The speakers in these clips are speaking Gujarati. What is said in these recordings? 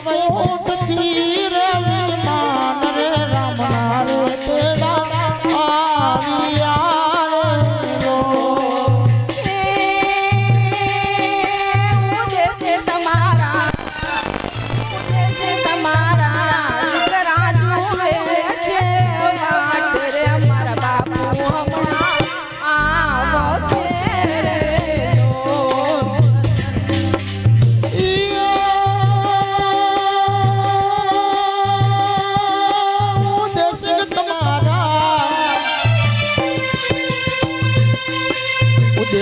વૈકુંઠ થી રવિ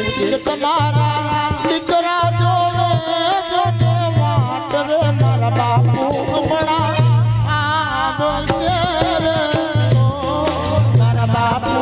સિલક મારા દીકરા જોવે જોને વાટ રે મારા બાપુ હમણાં આવશે રે. મારા બાપુ.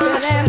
વાટ રે